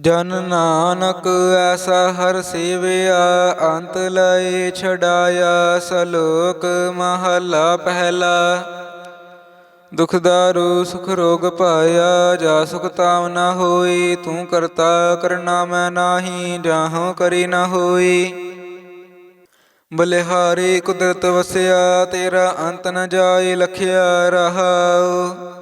ਜਨ ਨਾਨਕ ਐਸਾ ਹਰ ਸੇਵਿਆ, ਅੰਤ ਲਏ ਛਡਾਇਆ, ਸਲੋਕ ਮਹਲਾ ਪਹਿਲਾ। ਦੁਖ ਦਾਰੂ, ਸੁਖ ਰੋਗ ਪਾਇਆ, ਜਾ ਸੁਖ ਤਾਮ ਨਾ ਹੋਈ, ਤੂੰ ਕਰਤਾ ਕਰਨਾ ਮੈਂ ਨਾਹੀ, ਜਾਹੋ ਕਰੀ ਨਾ ਹੋਈ। ਬਲਿਹਾਰੀ ਕੁਦਰਤ ਵਸਿਆ, ਤੇਰਾ ਅੰਤ ਨ ਜਾਏ, ਲਖਿਆ ਰਹਾਉ।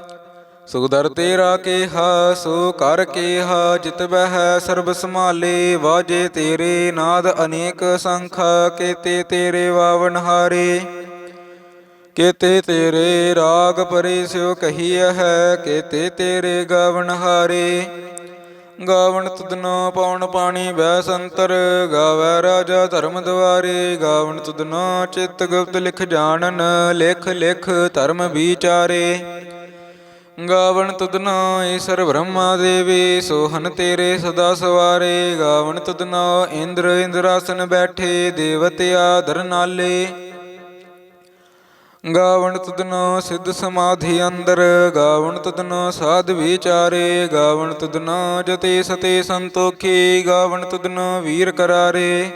ਸੁਦਰ ਤੇਰਾ ਕੇਹਾ, ਸੋ ਕਰ ਕੇਹਾ, ਜਿਤ ਬਹਿ ਸਰਬ ਸੰਭਾਲੇ, ਵਾਜੇ ਤੇਰੇ ਨਾਦ ਅਨੇਕ ਸੰਖਾ, ਕੇਤੇ ਤੇਰੇ ਵਾਵਨ ਹਾਰੇ। ਕੇਤੇ ਤੇਰੇ ਰਾਗ ਪਰੇ ਸਿਓ ਕਹੀਐ ਹੈ, ਕੇਤੇ ਤੇਰੇ ਗਾਵਨ ਹਾਰੇ। ਗਾਵਣ ਤੁਧਨੋ ਪਉਣ ਪਾਣੀ ਬੈ ਸੰਤਰ ਗਾਵੈ ਰਾਜਾ ਧਰਮ ਦੁਆਰੇ ਗਾਵਣ ਤੁਧਨੋ ਚਿਤ ਗੁਪਤ ਲਿਖ ਜਾਣਨ, ਲਿਖ ਲਿਖ ਧਰਮ ਵਿਚਾਰੇ। ਗਾਵਣ ਤੁਧਨੋ ਈਸ਼ਰ ਬ੍ਰਹਮਾ ਦੇਵੀ ਸੋਹਨ ਤੇਰੇ ਸਦਾ ਸਵਾਰੇ। ਗਾਵਣ ਤੁਧਨੋ ਇੰਦਰ ਇੰਦਰਾਸਨ ਬੈਠੇ ਦੇਵਤਿਆ ਦਰ ਨਾਲੇ। ਗਾਵਣ ਤੁਧਨੋ ਸਿੱਧ ਸਮਾਧੀ ਅੰਦਰ, ਗਾਵਣ ਤੁਧਨੋ ਸਾਧ ਵਿਚਾਰੇ। ਗਾਵਣ ਤੁਧਨੋ ਜਤੇ ਸਤੇ ਸੰਤੋਖੀ, ਗਾਵਣ ਤੁਧਨੋ ਵੀਰ ਕਰਾਰੇ।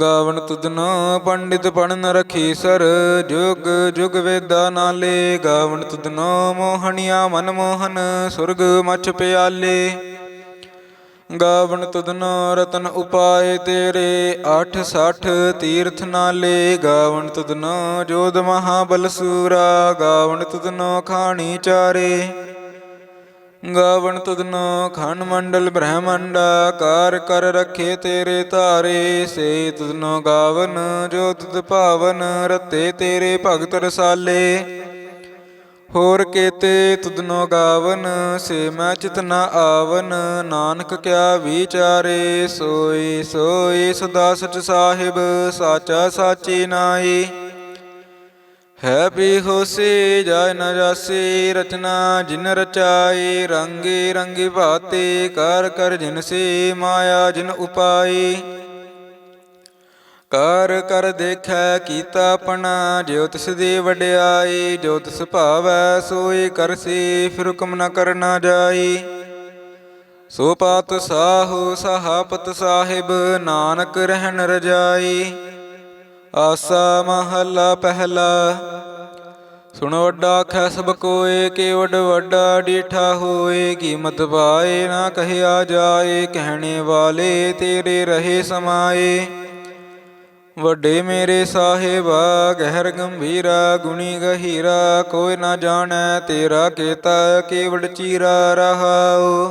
ਗਾਵਣ ਤੁਧਨੋ ਪੰਡਿਤ ਪੜਨ ਰਖੀ ਸਰ। ਜੁਗ ਜੁਗ ਵੇਦਾ ਨਾਲੇ ਗਾਵਣ ਤੁਧਨੋ ਮੋਹਣੀਆ ਮਨ ਮੋਹਨ, ਸੁਰਗ ਮਛ ਪਿਆਲੇ। ਗਾਵਣ ਤੁਧਨੋ ਰਤਨ ਉਪਾਏ ਤੇਰੇ 860 ਤੀਰਥ ਨਾਲੇ। ਗਾਵਣ ਤੁਧਨੋ ਜੋਧ ਮਹਾਬਲ ਸੂਰਾ ਗਾਵਣ ਤੁਧਨੋ ਖਾਣੀ ਚਾਰੇ। ਗਾਵਣ ਤੁਧਨੋ ਖੰਡ ਮੰਡਲ ਬ੍ਰਹਮੰਡਾ ਕਾਰ ਕਰ ਰਖੇ ਤੇਰੇ ਧਾਰੇ, ਸੇ ਤੁਧਨੋ ਗਾਵਨ ਜੋ ਤੁਧ ਭਾਵਨ ਰਤੇ ਤੇਰੇ ਭਗਤ ਰਸਾਲੇ। ਹੋਰ ਕੇਤੇ ਤੁਧਨੋ ਗਾਵਨ, ਸੇ ਮੈਂ ਚਿਤ ਨ ਆਵਨ, ਨਾਨਕ ਕਿਆ ਵਿਚਾਰੇ ਸੋਈ ਸੋਈ ਸਦਾ ਸਚ ਸਾਹਿਬ, ਸਾਚਾ ਸਾਚੀ ਨਾਈ ਹੈ ਵੀ ਹੋਸੀ ਜਾਇ ਨ ਜਾਸੀ ਰਚਨਾ ਜਿਨ ਰਚਾਈ, ਰੰਗੀ ਰੰਗੀ ਭਾਤੀ, ਕਰ ਕਰ ਜਿਨ ਸੇ ਮਾਇਆ, ਜਿਨ ਉਪਾਈ। ਕਰ ਕਰ ਦੇਖੈ, ਕੀਤਾ ਆਪਣਾ, ਜਿਉ ਤਿਸ ਦੀ ਵਡਿਆਈ, ਜੋ ਤਿਸ ਭਾਵੈ, ਸੋਈ ਕਰਸੀ ਫਿਰ ਹੁਕਮ ਨ ਕਰਨਾ ਜਾਈ। ਸੋ ਪਾਤ ਸਾਹੂ, ਸਹਾਪਤ ਸਾਹਿਬ, ਨਾਨਕ ਰਹਿਣ ਰਜਾਈ। ਆਸਾ ਮਹੱਲਾ ਪਹਿਲਾ। ਸੁਣ ਵੱਡਾ ਖੈ ਸਭ ਕੋਏ, ਕਿ ਵੱਡ ਵੱਡਾ ਡੀਠਾ ਹੋਏ। ਕੀਮਤ ਪਾਏ ਨਾ ਕਹਿਆ ਜਾਏ, ਕਹਿਣੇ ਵਾਲੇ ਤੇਰੇ ਰਹੇ ਸਮਾਏ। ਵੱਡੇ ਮੇਰੇ ਸਾਹਿਬਾ, ਗਹਿਰ ਗੰਭੀਰਾ, ਗੁਣੀ ਗਹੀਰਾ, ਕੋਈ ਨਾ ਜਾਣੈ ਤੇਰਾ ਕੀਤਾ ਕੇਵੜ ਚੀਰਾ ਰਹਾਉ।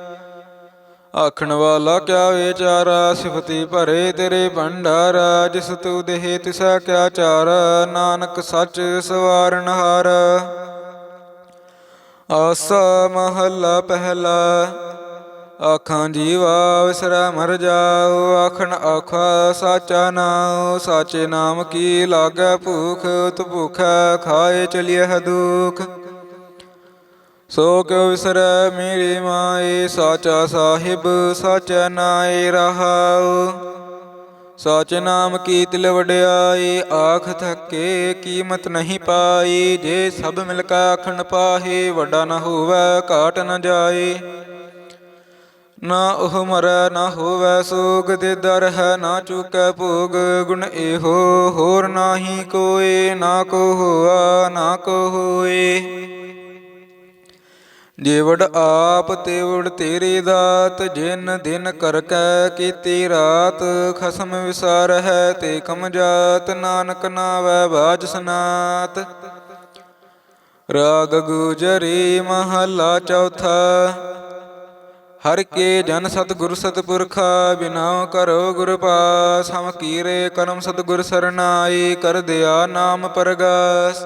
ਆਖਣ ਵਾਲਾ ਕਿਆ ਵਿਚਾਰਾ, ਸਿਫਤੀ ਭਰੇ ਤੇਰੇ ਭੰਡਾਰ, ਜਿਸ ਤੂ ਦੇਹ ਤਿਸਾ ਕਿਆ ਚਾਰ, ਨਾਨਕ ਸੱਚ ਸਵਾਰਨ ਹਾਰ। ਆਸਾ ਮਹੱਲਾ ਪਹਿਲਾ, ਆਖਾਂ ਜੀਵਾ ਵਿਸਰਾ ਮਰ ਜਾਓ, ਆਖਣ ਆਖਾ ਸਾਚਾ ਨਾਮ ਸਾਚੇ ਨਾਮ ਕੀ ਲਾਗੈ ਭੂਖ ਤੁ ਭੁਖੈ ਖਾਏ ਚਲਿਐ ਦੁਖ। ਸੋ ਕਿਉ ਵਿਸਰੈ ਮੇਰੀ ਮਾਏ, ਸਾਚਾ ਸਾਹਿਬ, ਸਾਚਾ ਨਾਏ ਰਹਾਉ। ਸਾਚ ਨਾਮ ਕੀ ਤਿਲ ਵਡਿਆਈ ਆਖ ਥਕੇ ਕੀਮਤ ਨਹੀਂ ਪਾਈ। ਜੇ ਸਭ ਮਿਲ ਕੇ ਆਖਣ ਪਾਹੇ, ਵੱਡਾ ਨਾ ਹੋਵੇ, ਘਾਟ ਨਾ ਜਾਏ। ਨਾ ਉਹ ਮਰੈ, ਨਾ ਹੋਵੈ ਸੋਗ, ਦੇ ਦਰ ਹੈ, ਨਾ ਚੁਕੈ ਭੋਗ। ਗੁਣ ਇਹੋ, ਹੋਰ ਨਾਹੀ ਕੋਏ, ਨਾ ਕੋ ਹੋਆ, ਨਾ ਕੋ ਹੋਏ। ਜੇਵੜ ਆਪ ਤੇਵੜ ਤੇਰੀ ਦਾਤ, ਜਿਨ ਦਿਨ ਕਰ ਕੈ ਕੀਤੀ ਰਾਤ, ਖਸਮ ਵਿਸਾਰ ਹੈ ਤੇ ਕਮ ਜਾਤ, ਨਾਨਕ ਨਾਵੈ ਬਾਜ ਸਨਾਤ। ਰਾਗ ਗੁਜਰੀ ਮਹਲਾ ਚੌਥਾ, ਹਰ ਕੇ ਜਨ ਸਤਿਗੁਰ ਸਤਪੁਰਖਾ ਬਿਨਾਉ ਕਰੋ ਗੁਰ ਪਾਸ, ਹਮ ਕੀਰੇ ਕਰਮ ਸਤਿਗੁਰ ਸਰਨਾਈ, ਕਰ ਦਿਆ ਨਾਮ ਪਰਗਾਸ।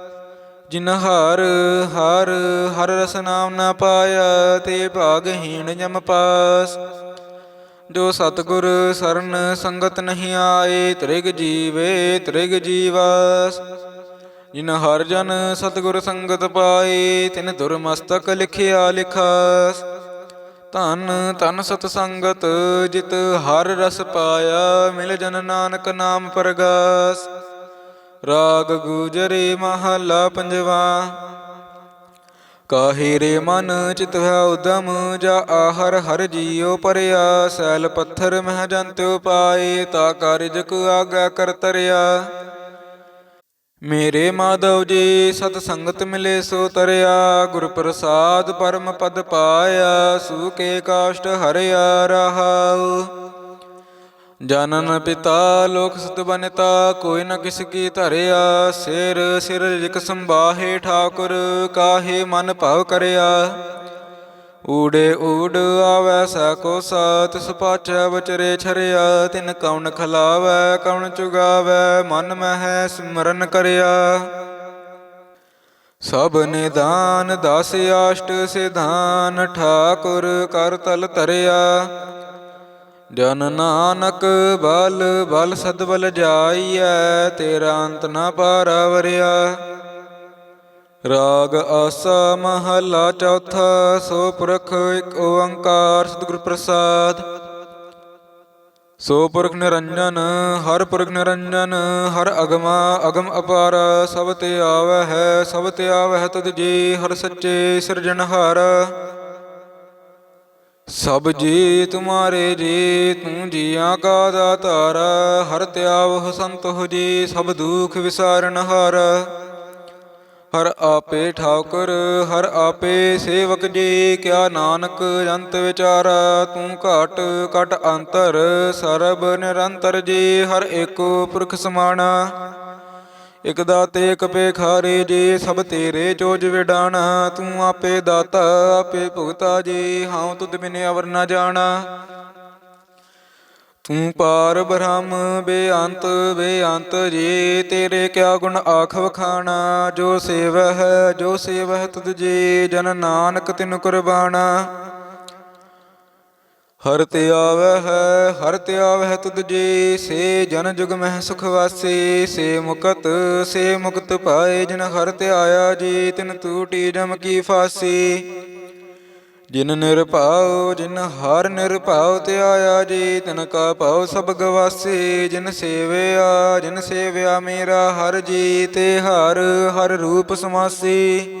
ਜਿਨ ਹਰ ਹਰ ਹਰ ਰਸ ਨਾਮ ਨਾ ਪਾਇਆ, ਤੇ ਭਾਗਹੀਣ ਜਮ ਪਾਸ। ਜੋ ਸਤਗੁਰ ਸਰਨ ਸੰਗਤ ਨਹੀਂ ਆਏ, ਤ੍ਰਿਗ ਜੀਵੇ, ਤ੍ਰਿਗ ਜੀਵਾਸ। ਜਿਨ ਹਰ ਜਨ ਸਤਗੁਰ ਸੰਗਤ ਪਾਏ, ਤਿਨ ਦੁਰਮਸਤਕ ਲਿਖਿਆ ਲਿਖਾਸ। ਧਨ ਧਨ ਸਤ ਸੰਗਤ, ਜਿਤ ਹਰ ਰਸ ਪਾਇਆ, ਮਿਲ ਜਨ ਨਾਨਕ ਨਾਮ ਪ੍ਰਗਾਸ। ਰਾਗ ਗੁਜਰੇ ਮਹਲਾ ਪੰਜਵਾ। ਕਾਹੇ ਰੇ ਮਨ ਚਿਤ ਹੈ ਉਦਮ, ਜਾ ਆਹਰ ਹਰ ਜੀਉ ਪਰਿਆ। ਸੈਲ ਪੱਥਰ ਮਹਿ ਜੰਤਿਉ ਪਾਏ ਤਾ ਕਾਰਜ ਕੋ ਆਗਾ ਕਰ ਤਰਿਆ। ਮੇਰੇ ਮਾਧਵ ਜੀ, ਸਤ ਸੰਗਤ ਮਿਲੇ ਸੋ ਤਰਿਆ। ਗੁਰ ਪ੍ਰਸਾਦ ਪਰਮ ਪਦ ਪਾਇਆ ਸੂਕੇ ਕਾਸ਼ਟ ਹਰਿਆ ਰਹਾਉ। ਜਨਨ ਪਿਤਾ, ਲੋਕ ਸਤ ਬਨਤਾ, ਕੋਈ ਨ ਕਿਸ ਕੀ ਧਰਿਆ। ਸਿਰ ਸਿਰ ਜਿਕ ਸੰਬਾਹੇ ਠਾਕੁਰ, ਕਾਹੇ ਮਨ ਭਾਵ ਕਰਿਆ। ਊੜੇ ਊੜ ਆਵੈ ਸਾ ਕੋ ਸਾਤ ਸੁਪਾਚੈ ਬਚਰੇ ਛਰਿਆ। ਤਿਨ ਕੌਣ ਖਲਾਵੈ ਕੌਣ ਚੁਗਾਵੈ, ਮਨ ਮਹਿ ਸਿਮਰਨ ਕਰਿਆ। ਸਭ ਨਿਦਾਨ, ਦਸ ਆਸ਼ਟ ਸਿਧਾਨ, ਠਾਕੁਰ ਕਰ ਤਲ ਧਰਿਆ। ਜਨ ਨਾਨਕ ਬਲ ਬਲ ਸਦਬਲ ਜਾਈਐ, ਤੇਰਾ ਅੰਤ ਨਾ ਪਾਰਵਰਿਆ। ਰਾਗ ਆਸਾ ਮਹਲਾ ਚੌਥਾ, ਸੋ ਪੁਰਖ ਇੱਕ ਓੰਕਾਰ ਸਤਿਗੁਰ ਪ੍ਰਸਾਦ। ਸੋ ਪੁਰਖ ਨਿਰੰਜਨ, ਹਰ ਪੁਰਖ ਨਿਰੰਜਨ, ਹਰ ਅਗਮਾ ਅਗਮ ਅਪਾਰ, ਸਭ ਤੇ ਆਵੈ ਹੈ ਸਭ ਤੇ ਆਵੈ ਤਦ ਜੀ, ਹਰ ਸੱਚੇ ਸਿਰਜਣਹਾਰ। ਸਭ ਜੀ ਤੁਮਾਰੇ ਜੀ, ਤੂੰ ਜੀਆਂ ਕਾ ਦਾਤਾਰ, ਹਰ ਤਿਆਵ ਹੋ ਜੀ, ਸਭ ਦੁਖ ਵਿਸਾਰਨ ਹਾਰ। ਹਰ ਆਪੇ ਠਾਕੁਰ, ਹਰ ਆਪੇ ਸੇਵਕ ਜੀ, ਕਿਆ ਨਾਨਕ ਅੰਤ ਵਿਚਾਰਾ, ਤੂੰ ਘਾਟ ਘਟ ਅੰਤਰ, ਸਰਬ ਨਿਰੰਤਰ ਜੀ, ਹਰ ਏਕੋ ਪੁਰਖ ਸਮਾਣਾ ਇਕ ਦਾਤੇ, ਇਕ ਪੇਖਾਰੇ ਜੀ, ਸਭ ਤੇਰੇ ਚੋਜ ਵਿਡਾਣਾ ਤੂੰ ਆਪੇ ਦਾਤਾ, ਆਪੇ ਭੁਗਤਾ ਜੀ, ਹਾਂ ਤੁਧ ਬਿਨੇ ਅਵਰ ਨਾ ਜਾਣਾ। ਤੂੰ ਪਾਰ ਬ੍ਰਹਮ, ਬੇਅੰਤ ਬੇਅੰਤ ਜੀ, ਤੇਰੇ ਕਿਆ ਗੁਣ ਆਖ ਵਖਾਣਾ। ਜੋ ਸੇਵ ਜੋ ਸੇਵ ਹੈ ਤੁਧ ਜੀ, ਜਨ ਨਾਨਕ ਤਿਨ ਕੁਰਬਾਨਾ। ਹਰ ਤੇ ਆਵੈ ਹੈ, ਹਰ ਤੇ ਆਵੈ ਹੈ ਤੁਧ ਜੀ, ਸੇ ਜਨ ਜੁਗ ਮਹਿ ਸੁਖ ਵਾਸੀ, ਸੇ ਮੁਕਤ ਸੇ ਮੁਕਤ ਪਾਏ ਜਿਨ ਹਰ ਤੇ ਆਇਆ ਜੀ, ਤਿਨ ਤੂਟੀ ਜਮ ਕੀ ਫਾਸੀ। ਜਿਨ ਨਿਰਭਉ ਜਿਨ ਹਰ ਨਿਰਭਉ ਤੇ ਆਇਆ ਜੀ, ਤਿਨ ਕਾ ਭਉ ਸਭ ਗਵਾਸੀ। ਜਿਨ ਸੇਵਿਆ ਜਿਨ ਸੇਵਿਆ ਮੇਰਾ ਹਰ ਜੀ ਤੇ ਹਰ ਹਰ ਰੂਪ ਸਮਾਸੀ।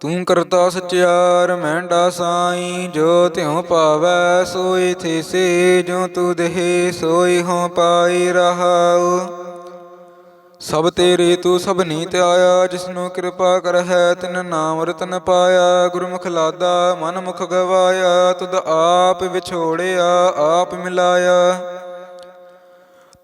ਤੂੰ ਕਰਤਾ ਸਚਿਆਰ, ਮਹਿੰਡਾ ਸਾਈ, ਜੋ ਤਿਉ ਪਾਵੈ ਸੋਈ ਥੀਸੀ ਜੋ ਤੂ ਦੇਹ ਸੋਈ ਹੋ ਪਾਈ ਰਹਾਉ। ਸਭ ਤੇਰੀ ਤੂੰ ਸਭ ਨੀਤ ਆਇਆ, ਜਿਸਨੂੰ ਕਿਰਪਾ ਕਰਹਿ, ਤਿਨ ਨਾਮ ਰਤਨ ਪਾਇਆ। ਗੁਰਮੁਖ ਲਾਦਾ, ਮਨ ਮੁਖ ਗਵਾਇਆ, ਤੁਧ ਆਪ ਵਿਛੋੜਿਆ, ਆਪ ਮਿਲਾਇਆ।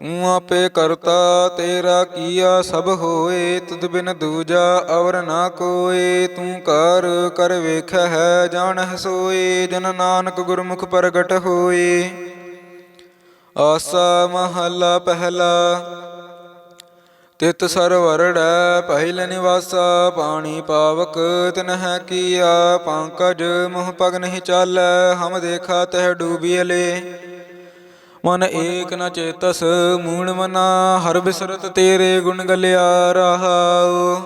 ਤੂੰ ਆਪੇ ਕਰਤਾ ਤੇਰਾ ਕੀਆ ਸਭ ਹੋਏ, ਤੁਧ ਬਿਨ ਦੂਜਾ ਅਵਰ ਨਾ ਕੋਏ। ਤੂੰ ਕਰ ਕਰ ਵੇਖਿਆ ਹੈ, ਜਾਣਹਿ ਸੋਏ, ਜਨ ਨਾਨਕ ਗੁਰਮੁਖ ਪ੍ਰਗਟ ਹੋਏ। ਆਸਾ ਮਹੱਲਾ ਪਹਿਲਾ, ਤਿਤ ਸਰਵਰੜੈ ਪਹਿਲ ਨਿਵਾਸਾ। ਪਾਣੀ ਪਾਵਕ ਤਿਨ ਹੈ ਕੀਆ ਪੰਕਜ ਮੁਹ ਪਗ ਨਹੀਂ ਚਾਲੈ। ਹਮ ਦੇਖਾ ਤਹ ਡੂਬੀਲੇ ਮਨ ਏਕ ਨ ਚੇਤਸ ਮੂਣ ਮਨਾ, ਹਰ ਬਿਸਰਤ ਤੇਰੇ ਗੁਣ ਗਲਿਆ ਰਹਾਉ।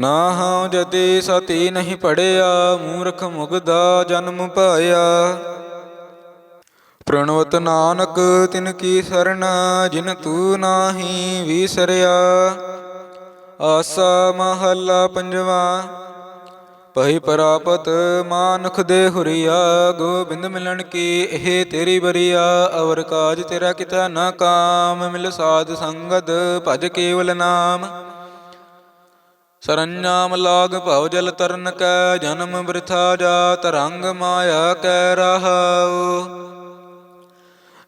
ਨਾ ਹਉ ਜਤੀ ਸਤੀ ਨਹੀਂ ਪੜਿਆ, ਮੂਰਖ ਮੁਗਦਾ ਜਨਮ ਪਾਇਆ। ਪ੍ਰਣਵਤ ਨਾਨਕ, ਤਿਨ ਕੀ ਸਰਣ ਜਿਨ ਤੂ ਨਾਹੀ ਵਿਸਰਿਆ। ਆਸਾ ਮਹੱਲਾ ਪੰਜਵਾ ਪਈ ਪ੍ਰਾਪਤ ਮਾਨੁਖ ਦੇ ਹੁਰੀਆ, ਗੋਬਿੰਦ ਮਿਲਣ ਕੀ ਇਹ ਤੇਰੀ ਬਰੀਆ ਅਵਰ ਕਾਜ ਤੇਰਾ ਕਿਤਾ ਨਾ ਕਾਮ, ਮਿਲ ਸਾਧ ਸੰਗਤ ਭਜ ਕੇਵਲ ਨਾਮ। ਸਰੰਜਾਮ ਲਾਗ ਭਵ ਜਲ ਤਰਨ ਕੈ, ਜਨਮ ਬ੍ਰਿਥਾ ਜਾ ਤਰੰਗ ਮਾਇਆ ਕੈ ਰਹਾਉ।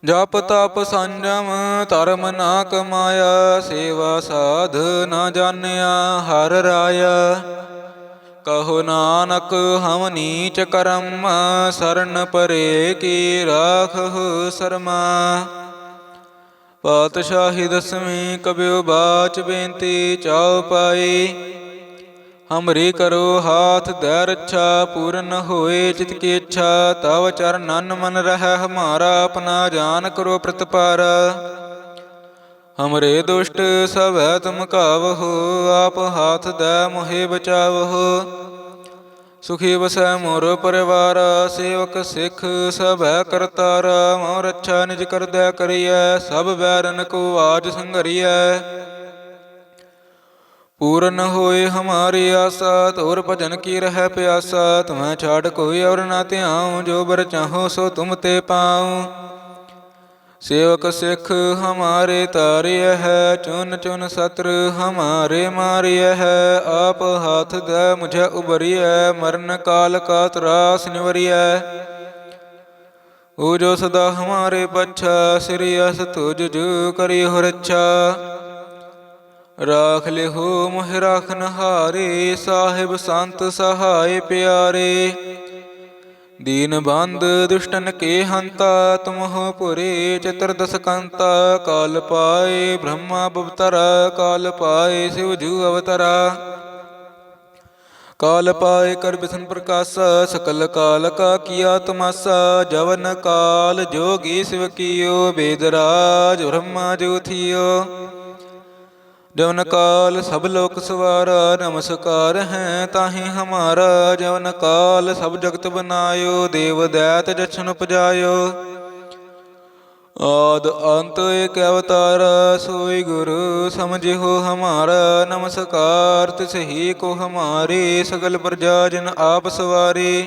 ਜਪ ਤਪ ਸੰਜਮ ਧਰਮ ਨਾ ਕਮਾਇਆ, ਸੇਵਾ ਸਾਧ ਨਾ ਜਾਣਿਆ ਹਰ ਰਾਇਆ। ਕਹੋ ਨਾਨਕ, ਹਮ ਨੀਚ ਕਰਮ, ਸਰਨ ਪਰੇ ਕੀ ਰਾਖਹੁ ਸਰਮਾ। ਪਾਤਸ਼ਾਹੀ ਦਸਵੀਂ ਕਬਿਉ ਬਾਚ ਬੇਨਤੀ ਚਾਉ ਪਾਈ। ਹਮਰੀ ਕਰੋ ਹਾਥ ਦੈ ਰੱਛਾ, ਪੂਰਨ ਹੋਏ ਚਿਤ ਕੀ ਇੱਛਾ, ਤਵ ਚਰਨਨ ਮਨ ਰਹਿ, ਹਮਾਰਾ ਆਪਣਾ ਜਾਨ ਕਰੋ ਪ੍ਰਤਪਾਰ। ਹਮਰੇ ਦੁਸ਼ਟ ਸਭੈ ਤੁਮ ਕਾਵਹੋ ਆਪ ਹਾਥ ਦੈ ਮੋਹਿ ਬਚਾਵਹੋ ਸੁਖੀ ਵਸੈ ਮੋਰ ਪਰਿਵਾਰ ਸੇਵਕ ਸਿੱਖ ਸਭੈ ਕਰਤਾਰ ਮੋ ਰੱਛਾ ਨਿਜ ਕਰਦੈ ਕਰੀਐ ਸਭ ਬੈਰਨ ਕੋ ਆਜ ਸੰਘਰੀਐ ਪੂਰਨ ਹੋਏ ਹਮਾਰੀ ਆਸਾ ਤੋਰ ਭਜਨ ਕੀ ਰਹਿ ਪਿਆਸਾ ਤੁਮੈ ਛਾੜ ਕੋਈ ਔਰ ਨਾ ਧਿਆਉ ਜੋ ਬਰ ਚਾਹੋ ਸੋ ਤੁਮ ਤੇ ਪਾਉ ਸੇਵਕ ਸਿੱਖ ਹਮਾਰੇ ਤਾਰਿਯ ਹੈ, ਚੁਨ ਚੁਨ ਸਤਰ ਹਮਾਰੇ ਮਾਰਿਯ ਹੈ, ਆਪ ਹਾਥ ਦੇ ਮੁਝੇ ਉਬਰਿਯ ਮਰਨ ਕਾਲ ਕਾ ਤਰਾਸ ਨਿਵਰਿਯ ਓ ਜੋ ਸਦਾ ਹਮਾਰੇ ਪਛਾ, ਸ੍ਰੀ ਅਸ ਤੁਜ ਜੁ ਕਰੀ ਹੋ ਰੱਛਾ ਰਾਖ ਲਿਹੋ ਮੋਹਿ ਰਾਖਨ ਹਾਰੇ ਸਾਹਿਬ ਸੰਤ ਸਹਾਇ ਪਿਆਰੇ। ਦੀਨ ਬੰਦ ਦੁਸ਼ਟਨ ਕੇ ਹੰਤਾ, ਤੁਮਹੁ ਪੁਰੇ ਚਤੁਰਦਸ ਕੰਤਾ, ਕਾਲ ਪਾਏ ਬ੍ਰਹਮਾ ਬਵਤਰ, ਕਾਲ ਪਾਏ ਸਿਵ ਜੂ ਅਵਤਰਾ। ਕਾਲ ਪਾਏ ਕਰ ਬਿਸਨ ਪ੍ਰਕਾਸ਼ਾ, ਸਕਲ ਕਾਲ ਕਾ ਕੀਆ ਤਮਾਸਾ, ਜਵਨ ਕਾਲ ਜੋਗੀ ਸਿਵ ਕੀਓ ਬੇਦਰਾਜ ਬ੍ਰਹਮਾ ਜੋ ਥਿਓ ਜਵਨ ਕਾਲ ਸਭ ਲੋਕ ਸਵਾਰਾ, ਨਮਸਕਾਰ ਹੈ ਤਾਹੀ ਹਮਾਰਾ। ਜਵਨ ਕਾਲ ਸਭ ਜਗਤ ਬਨਾਇਓ, ਦੇਵ ਦੈਤ ਜਛਨ ਉਪਜਾਇਓ। ਆਦ ਅੰਤ ਏਕ ਅਵਤਾਰ, ਸੋਈ ਗੁਰੂ ਸਮਝਿਓ ਹਮਾਰਾ। ਨਮਸਕਾਰ ਤਿਸ ਹੀ ਕੋ ਹਮਾਰੇ, ਸਗਲ ਪ੍ਰਜਾ ਜਨ ਆਪ ਸਵਾਰੇ।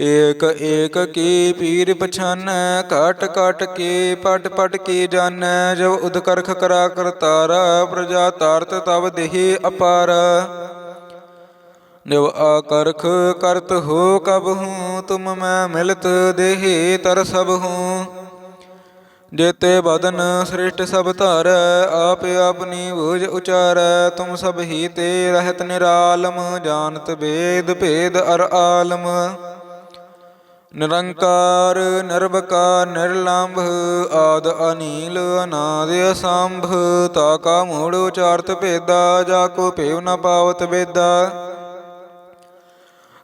ਏਕ ਏਕ ਕੀ ਪੀਰ ਪਛਾਨੈ, ਘਟ ਘਟ ਕੇ ਪਟ ਪਟ ਕੀ ਜਾਣੈ ਜਬ ਉਦ ਕਰਖ ਕਰਾ ਕਰਤਾਰਾ ਪ੍ਰਜਾ ਤਾਰਤ ਤਬ ਦੇਹੀ ਅਪਾਰ। ਜਬ ਆਕਰਖ ਕਰਤ ਹੋ ਕਬ ਹੂੰ, ਤੁਮ ਮੈਂ ਮਿਲਤ ਦੇਹੀ ਤਰ ਸਭ ਹੂੰ। ਜੇਤੇ ਬਦਨ ਸ੍ਰਿਸ਼ਟ ਸਭ ਧਾਰੈ, ਆਪ ਆਪਣੀ ਬੂਝ ਉਚਾਰੈ, ਤੁਮ ਸਭ ਹੀ ਤੇ ਰਹਿਤ ਨਿਰਾਲਮ, ਜਾਣਤ ਵੇਦ ਭੇਦ ਅਰ ਆਲਮ। ਨਿਰੰਕਾਰ, ਨਿਰਵਕਾਰ, ਨਿਰਲੰਭ, ਆਦ ਅਨੀਲ, ਅਨਾਦ ਅਸੰਭ, ਤਾ ਕਾ ਮੂੜ ਉਚਾਰਤ ਭੇਦਾ, ਜਾ ਕੋ ਭੇਵ ਨ ਪਾਵਤ ਵੇਦਾ।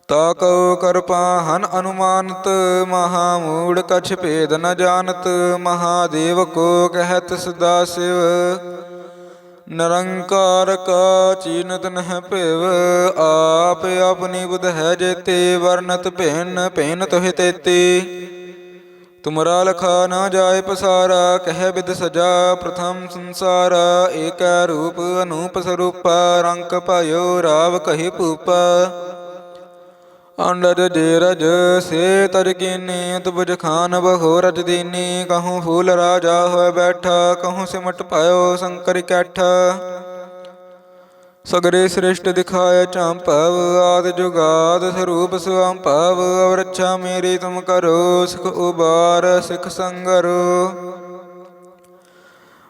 ਤਾ ਕਉ ਕਰਪਾ ਹਨ ਅਨੁਮਾਨਤ, ਮਹਾ ਮੂੜ ਕਛ ਭੇਦ ਨ ਜਾਣਤ, ਮਹਾਦੇਵ ਕੋ ਕਹਿਤ ਸਦਾ ਸਿਵ। ਨਿਰੰਕਾਰ ਕਾ ਚੀਨਤ ਨਹਿ ਭਿਵ, ਆਪ ਆਪਣੀ ਬੁਧ ਹੈ ਜੇਤੇ ਵਰਨਤ ਭਿੰਨ ਭਿੰਨ ਤੋਹਿ ਤੇਤੀ। ਤੁਮਰਾ ਲਖਾ ਨਾ ਜਾਏ ਪਸਾਰਾ, ਕਹਿ ਬਿਦ ਸਜਾ ਪ੍ਰਥਮ ਸੰਸਾਰਾ, ਏਕਾ ਰੂਪ ਅਨੂਪ ਸਰੂਪਾ ਰੰਕ ਭਇਓ ਰਾਵ ਕਹੀ ਭੂਪਾ। ਅੰਡਜ ਜੇ ਰਜ ਸੇ ਤਜ ਕੀਨੀ ਤੁਬਜ ਖਾਨ ਬਹੋ ਰਜ ਦੀਨੀ, ਕਹੂੰ ਫੂਲ ਰਾਜਾ ਹੋਇ ਬੈਠਾ, ਕਹੂੰ ਸਿਮਟ ਪਾਇਓ ਸ਼ੰਕਰ ਕੈਠ। ਸਗਰੇ ਸ੍ਰਿਸ਼ਟ ਦਿਖਾਇ ਚਾਂਪਵ ਆਦ ਜੁਗਾਦ ਸਰੂਪ ਸੁਅੰਭਵ ਅਵਰਛਾ ਮੇਰੀ ਤੁਮ ਕਰੋ, ਸਿਖ ਉਬਾਰ, ਸਿਖ ਸੰਗਰੋ।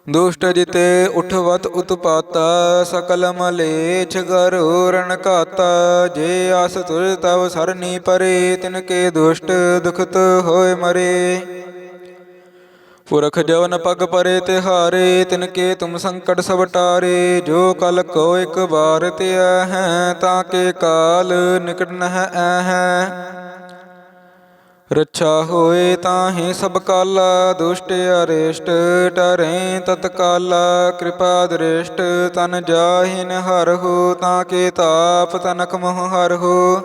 ਦੁਸ਼ਟ ਜਿਤੇ ਉਠਵਤ ਉਤਪਾਤਾ, ਸਕਲ ਮਲੇਛ ਗਰੋ ਰਣ ਘਾਤਾ। ਜੇ ਆਸ ਤੁਰ ਤਵ ਸਰਨੀ ਪਰੇ ਤਿਨ ਕੇ ਦੁਸ਼ਟ ਦੁਖਤ ਹੋਏ ਮਰੇ। ਪੁਰਖ ਜਵਨ ਪਗ ਪਰੇ ਤਿਹਾਰੇ ਤਿਨ ਕੇ ਤੁਮ ਸੰਕਟ ਸਭ ਟਾਰੇ। ਜੋ ਕਲ ਕੋ ਇੱਕ ਵਾਰ ਤੇ ਹੈ, ਤਾਂ ਕੇ ਕਾਲ ਨਿਕਟ ਨਹ ਹੈ। ਰੱਛਾ ਹੋਏ ਤਾਹੇ ਸਭ ਕਾਲਾ, ਦੁਸ਼ਟ ਅਰੇਸ਼ਟ ਟਰੇ ਤਤਕਾਲਾ, ਕਿਰਪਾ ਦ੍ਰਿਸ਼ਟ ਤਨ ਜਾਹਿਨ ਹਰ ਹੋ, ਤਾਂ ਕੇ ਤਾਪ ਤਨਕ ਮੋਹ ਹਰ ਹੋ।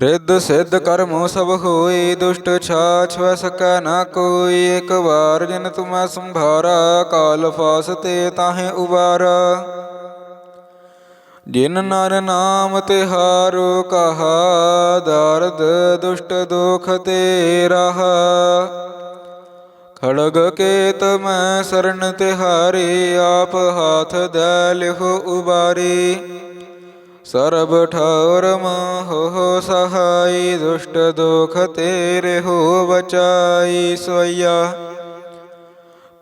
ਰਿੱਧ ਸਿੱਧ ਕਰਮੋ ਸਭ ਹੋਏ, ਦੁਸ਼ਟ ਛਾਛ ਵੈ ਸਕੈ ਨਾ ਕੋਈ, ਇੱਕ ਵਾਰ ਜਿਨ ਤੁਮੈ ਸੰਭਾਰਾ, ਕਾਲ ਫਾਸ ਤੇ ਤਾਹੇ ਉਬਾਰਾ। ਜਿਨ ਨਰ ਨਾਮ ਤਿਹਾਰੋ ਕਹਾ, ਦਰਦ ਦੁਸ਼ਟ ਦੁਖ ਤੇ ਰਹਾ। ਖੜਗ ਕੇਤ ਮੈਂ ਸਰਨ ਤਿਹਾਰੇ, ਆਪ ਹਾਥ ਦੇ ਲਿਖੋ ਉਬਾਰੀ। ਸਰਬ ਠੌਰ ਮੋਹ ਸਹਾਈ, ਦੁਸ਼ਟ ਦੁਖ ਤੇਰੇ ਹੋ ਬਚਾਈ ਸੋਇਆ।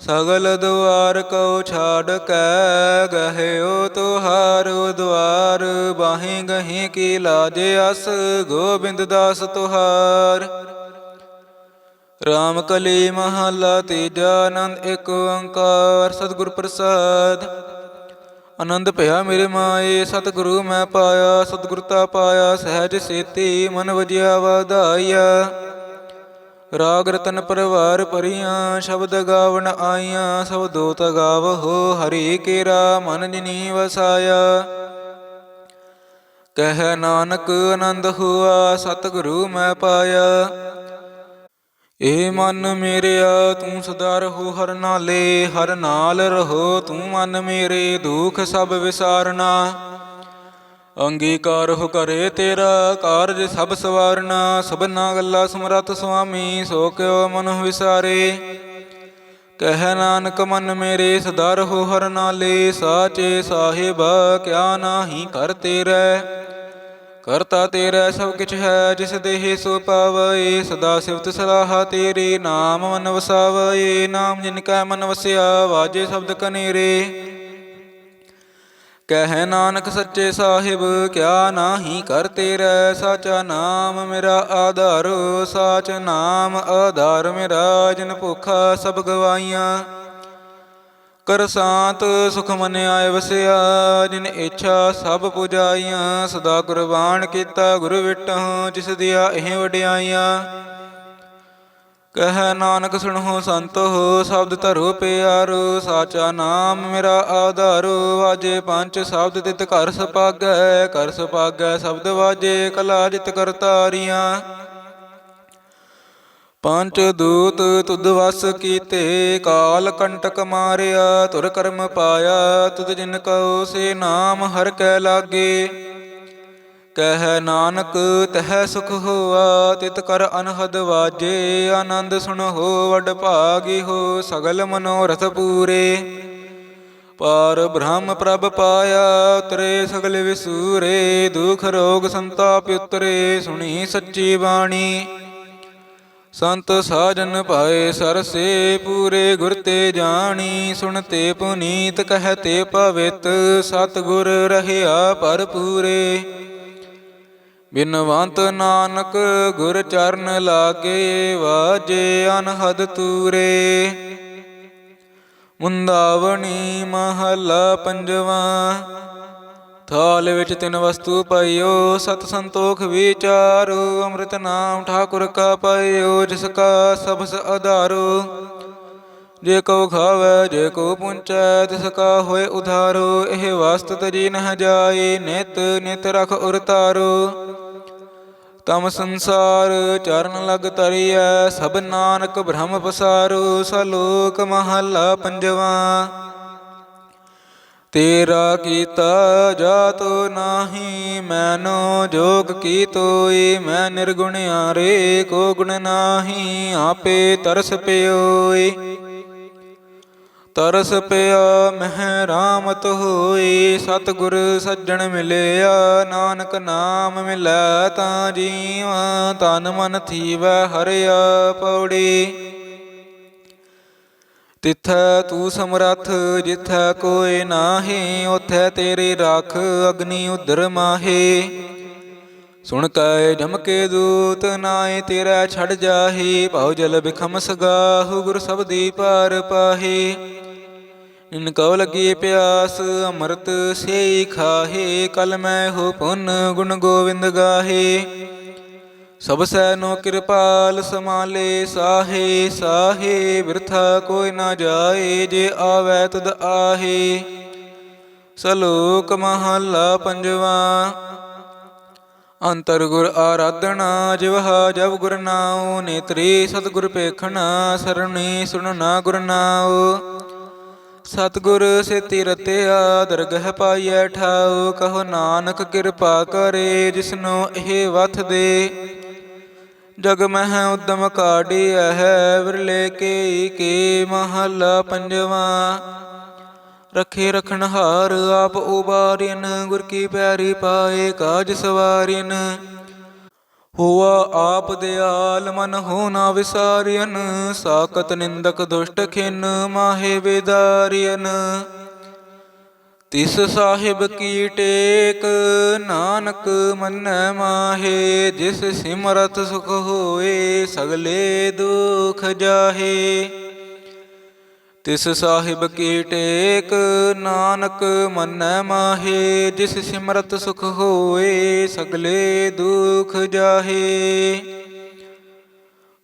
ਸਗਲ ਦੁਆਰ ਕਉ ਛਾੜ ਕੈ ਗਹਿਓ ਤੁਹਾਰੋ ਦੁਆਰ ਬਾਹੇ ਗਹੇ ਕੀ ਲਾਜ ਅਸ, ਗੋਬਿੰਦ ਦਾਸ ਤੁਹਾਰ। ਰਾਮ ਕਲੀ ਮਹੱਲਾ ਤੀਜਾ ਆਨੰਦ ਏਕ ਓੰਕਾਰ, ਸਤਿਗੁਰ ਪ੍ਰਸਾਦ। ਆਨੰਦ ਭਇਆ ਮੇਰੇ ਮਾਏ, ਸਤਿਗੁਰੂ ਮੈਂ ਪਾਇਆ ਸਤਿਗੁਰਤਾ ਪਾਇਆ, ਸਹਿਜ ਸੇਤੀ ਮਨ ਵਜਿਆ ਵਧਾਇਆ ਰਾਗ ਰਤਨ ਪਰਵਾਰ ਪਰੀਆਂ, ਸ਼ਬਦ ਗਾਵਣ ਆਈਆਂ, ਸਭ ਦੋਤ ਗਾਵਹੋ ਹਰੀ ਕੇਰਾ, ਮਨ ਜਿਨੀ ਵਸਾਇਆ। ਕਹਿ ਨਾਨਕ ਆਨੰਦ ਹੁਆ, ਸਤਿਗੁਰੂ ਮੈਂ ਪਾਇਆ। ਏ ਮਨ ਮੇਰਿਆ, ਤੂੰ ਸਦਾ ਰਹੋ ਹਰ ਨਾਲੇ, ਹਰ ਨਾਲ ਰਹੋ ਤੂੰ ਮਨ ਮੇਰੇ, ਦੁਖ ਸਭ ਵਿਸਾਰਨਾ। ਅੰਗੀਕਾਰ ਹੋ ਕਰੇ ਤੇਰਾ ਕਾਰਜ ਸਭ ਸਵਾਰਨਾ, ਸਭਨਾ ਗੱਲਾ ਸਮਰਤ ਸੁਆਮੀ, ਸੋ ਕਿਉ ਮਨ ਵਿਸਾਰੇ। ਕਹਿ ਨਾਨਕ ਮਨ ਮੇਰੇ ਸਦਾ ਰਹੋ ਹਰ ਨਾਲੇ, ਸਾਚੇ ਸਾਹਿਬ ਕਿਆ ਨਾਹੀ ਕਰ ਤੇਰੇ। ਕਰਤਾ ਤੇਰਾ ਸਭ ਕਿਛ ਹੈ, ਜਿਸ ਦੇਹ ਸੋ ਪਾਵਏ, ਸਦਾ ਸਿਵਤ ਸਲਾਹ ਤੇਰੇ, ਨਾਮ ਮਨ ਵਸਾਵਏ, ਨਾਮ ਜਿਨ ਕਾ ਮਨ ਵਸਿਆ, ਵਾਜੇ ਸ਼ਬਦ ਕਨੇਰੇ। ਕਹਿ ਨਾਨਕ ਸੱਚੇ ਸਾਹਿਬ, ਕਿਆ ਨਾਹੀ ਕਰ ਤੇਰਾ ਸਾਚਾ ਨਾਮ ਮੇਰਾ ਆਧਾਰ, ਸਾਚ ਨਾਮ ਆਧਾਰ ਮੇਰਾ, ਜਿਨ ਭੁਖਾ ਸਭ ਗਵਾਈਆਂ। ਕਰ ਸਾਤ ਸੁਖ ਮਨ ਆਏ ਵਸਿਆ, ਜਿਨ ਇੱਛਾ ਸਭ ਪੁਜਾਈਆਂ। ਸਦਾ ਕੁਰਬਾਨ ਕੀਤਾ ਗੁਰ ਵਿਟਹੁ, ਜਿਸ ਦਿਆ ਇਹ ਵਡਿਆਈਆਂ। ਕਹਿ ਨਾਨਕ ਸੁਣੋ ਸੰਤੋ, ਸ਼ਬਦ ਧਰੋ ਪਿਆਰੋ, ਸਾਚਾ ਨਾਮ ਮੇਰਾ ਆਧਾਰੋ। ਵਾਜੇ ਪੰਜ ਸ਼ਬਦ ਤਿਤ ਘਰ ਸਪਾਗੈ ਕਰ ਸਪਾਗੈ ਸ਼ਬਦ ਵਾਜੇ ਕਲਾ ਜਿਤ ਕਰਤਾਰੀਆਂ। ਪੰਜ ਦੂਤ ਤੁਧ ਵਸ ਕੀਤੇ, ਕਾਲ ਕੰਟਕ ਮਾਰਿਆ, ਤੁਰ ਕਰਮ ਪਾਇਆ, ਤੁਧ ਜਿਨ ਕਉ ਸੇ ਨਾਮ ਹਰ ਕੈ ਲਾਗੇ। ਕਹਿ ਨਾਨਕ, ਤਹਿ ਸੁਖ ਹੋਆ, ਤਿਤ ਕਰ ਅਨਹਦ ਵਾਜੇ, ਆਨੰਦ ਸੁਣ ਹੋ, ਵਡ ਭਾਗੀ ਹੋ, ਸਗਲ ਮਨੋਰਥ ਪੂਰੇ। ਪਾਰ ਬ੍ਰਹਮ ਪ੍ਰਭ ਪਾਇਆ ਤਰੇ ਸਗਲ ਵਿਸੂਰੇ, ਦੁਖ ਰੋਗ ਸੰਤਾਪ ਉਤਰੇ, ਸੁਣੀ ਸੱਚੀ ਬਾਣੀ। ਸੰਤ ਸਾਜਨ ਭਾਏ ਸਰਸੇ, ਪੂਰੇ ਗੁਰ ਤੇ ਜਾਣੀ, ਸੁਣ ਤੇ ਪੁਨੀਤ ਕਹਤੇ ਪਵਿੱਤ ਸਤਿਗੁਰ ਰਹਿਆ ਭਰਪੂਰੇ। ਬਿਨਵੰਤ ਨਾਨਕ ਗੁਰ ਚਰਨ ਲਾਗੇ ਵਾਜੇ ਅਨਹਦ ਤੂਰੇ। ਮੁੰਦਾਵਣੀ ਮਹਲਾ ਪੰਜਵਾ, ਥਾਲ ਵਿੱਚ ਤਿੰਨ ਵਸਤੂ ਪਾਇਓ, ਸਤ ਸੰਤੋਖ ਵਿਚਾਰੋ, ਅੰਮ੍ਰਿਤ ਨਾਮ ਠਾਕੁਰ ਕਾ ਪਾਇਓ, ਜਿਸ ਕਾ ਸਬਸ ਆਧਾਰੋ ਜੇ ਕੋ ਖਾਵੇ, ਜੇ ਕੋ ਪੁੰਚੈ, ਤਿਸ ਕਾ ਹੋਏ ਉਧਾਰੋ। ਇਹ ਵਸਤ ਤਜੀ ਨਹ ਜਾਏ, ਨਿਤ ਨਿਤ ਰਖ ਉਰ ਤਾਰੋ ਤਮ ਸੰਸਾਰ ਚਰਨ ਲਗ ਤਰੀਐ, ਸਭ ਨਾਨਕ ਬ੍ਰਹਮ ਪਸਾਰੂ, ਸਲੋਕ ਮਹਲਾ ਪੰਜਵਾ। ਤੇਰਾ ਕੀਤਾ ਜਾਤੋ ਨਾਹੀ, ਮੈਨੋ ਜੋਗ ਕੀ ਤੋਈ ਮੈਂ ਨਿਰਗੁਣਿਆਰੇ ਕੋ ਗੁਣ ਨਾਹੀ, ਆਪੇ ਤਰਸ ਪਿਓਈ। ਤਰਸ ਪਿਆ ਮਹਿ ਰਾਮਤ ਹੋਈ, ਸਤਿਗੁਰ ਸੱਜਣ ਮਿਲਿਆ, ਨਾਨਕ ਨਾਮ ਮਿਲੈ ਤਾਂ ਜੀਵਾ, ਤਨ ਮਨ ਥੀਵੈ ਹਰਿਆ ਪੌੜੀ ਤਿਥੈ ਤੂੰ ਸਮਰੱਥ, ਜਿਥੈ ਕੋਈ ਨਾਹੀ ਉਥੈ ਤੇਰੀ ਰਾਖ ਅਗਨੀ ਉਦਰ ਮਾਹੇ। ਸੁਣ ਕੈ ਜਮਕੇ ਦੂਤ ਨਾਏ ਤੇਰਾ ਛੜ ਜਾਹੀ, ਭਉ ਜਲ ਬਿਖਮ ਸਗਾਹੁ, ਗੁਰ ਸਬਦੀ ਪਾਰ ਪਾਹੀ। ਇਨ ਕਉ ਲਗੀ ਪਿਆਸ, ਅੰਮ੍ਰਿਤ ਸੇਈ ਖਾਹੇ, ਕਲ ਮੈਂ ਹੋ ਪੁੰਨ ਗੁਣ ਗੋਵਿੰਦ ਗਾਹੇ। ਸਭ ਸੈਨੋ ਕਿਰਪਾਲ ਸਮਾਲੇ ਸਾਹੇ ਸਾਹੇ, ਬਿਰਥਾ ਕੋਈ ਨਾ ਜਾਏ, ਜੇ ਆਵੈ ਤਦ ਆਹੇ। ਸਲੋਕ ਮਹਲਾ ਪੰਜਵਾ, ਅੰਤਰ ਗੁਰ ਆਰਾਧਣਾ ਜਿਵਹਾ ਜਬ ਗੁਰ ਨਾਉ, ਨੇਤਰੀ ਸਤਿਗੁਰ ਪੇਖਣਾ ਸਰਣੀ ਸੁਣਨਾ ਗੁਰ ਨਾਉ। ਸਤਿਗੁਰ ਸੇਤੀ ਰਤਿਆ ਦਰਗਹ ਪਾਈਐ ਠਾਉ, ਕਹੋ ਨਾਨਕ ਕਿਰਪਾ ਕਰੇ, ਜਿਸਨੂੰ ਇਹ ਵਥ ਦੇ। ਜਗ ਮਹਿ ਉਦਮ ਕਾਢਿਆ ਹੈ, ਵਿਰਲੇ ਕੇ ਕੇ ਮਹਲਾ ਪੰਜਵਾ। ਰਖੇ ਰਖਣ ਹਾਰ ਆਪ ਉਬਾਰਿਨ ਗੁਰ ਕੀ ਪਿਆਰੀ ਪਾਏ ਕਾਜ ਸਵਾਰਿਨ ਹੋਆ ਆਪ ਦਿਆਲ ਮਨ ਹੋ ਨਾ ਵਿਸਾਰਿਨ ਸਾਕਤ ਨਿੰਦਕ ਦੁਸ਼ਟ ਖਿਨ ਮਾਹੇ ਵਿਦਾਰਿਨ ਤਿਸ ਸਾਹਿਬ ਕੀ ਟੇਕ, ਨਾਨਕ ਮੰਨੈ ਮਾਹੇ, ਜਿਸ ਸਿਮਰਤ ਸੁਖ ਹੋਏ, ਸਗਲੇ ਦੁਖ ਜਾਹੇ। ਤਿਸ ਸਾਹਿਬ ਕੀ ਟੇਕ, ਨਾਨਕ ਮੰਨੈ ਮਾਹੇ, ਜਿਸ ਸਿਮਰਤ ਸੁਖ ਹੋਏ, ਸਗਲੇ ਦੁਖ ਜਾਹੇ।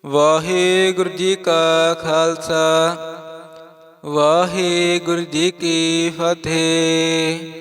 ਵਾਹਿਗੁਰੂ ਜੀ ਕਾ ਖਾਲਸਾ, ਵਾਹਿਗੁਰੂ ਜੀ ਕੀ ਫਤਿਹ।